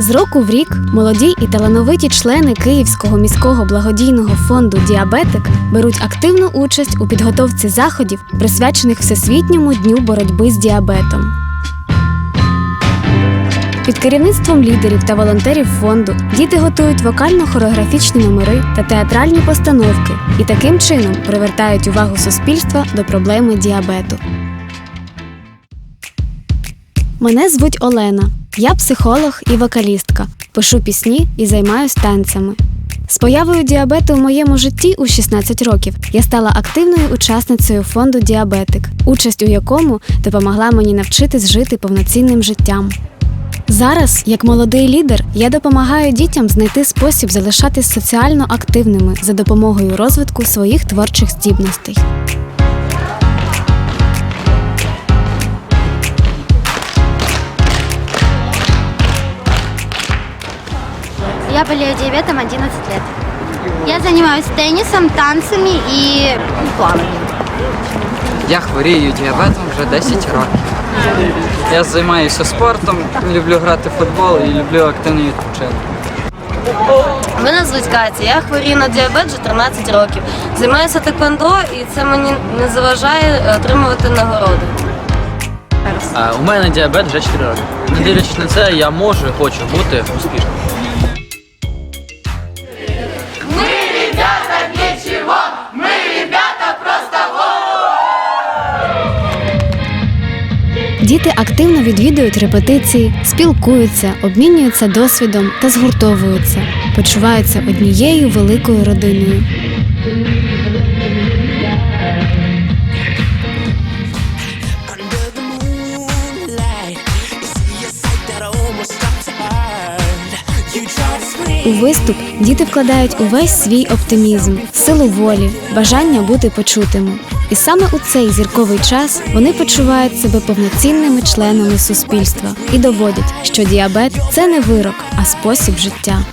З року в рік молоді і талановиті члени Київського міського благодійного фонду Діабетик беруть активну участь у підготовці заходів, присвячених Всесвітньому дню боротьби з діабетом. Під керівництвом лідерів та волонтерів фонду діти готують вокально-хореографічні номери та театральні постановки і таким чином привертають увагу суспільства до проблеми діабету. Мене звуть Олена. Я психолог і вокалістка. Пишу пісні і займаюсь танцями. З появою діабету в моєму житті у 16 років я стала активною учасницею фонду Діабетик, участь у якому допомогла мені навчитись жити повноцінним життям. Зараз, як молодий лідер, я допомагаю дітям знайти спосіб залишатись соціально активними за допомогою розвитку своїх творчих здібностей. Я болею диабетом 11 лет. Я занимаюсь теннисом, танцами и плаванием. Я хворію діабетом вже 10 років. Я займаюся спортом, люблю грати в футбол і люблю активний відпочинок. Мене звуть Катя, я хворію на діабет вже 13 років. Займаюся теквондо і це мені не заважає е, отримувати нагороди. У мене діабет вже 4 роки. Не дивлячись на це, я можу і хочу бути успішним. Діти активно відвідують репетиції, спілкуються, обмінюються досвідом та згуртовуються, почуваються однією великою родиною. У виступ діти вкладають увесь свій оптимізм, силу волі, бажання бути почутими. І саме у цей зірковий час вони почувають себе повноцінними членами суспільства і доводять, що діабет це не вирок, а спосіб життя.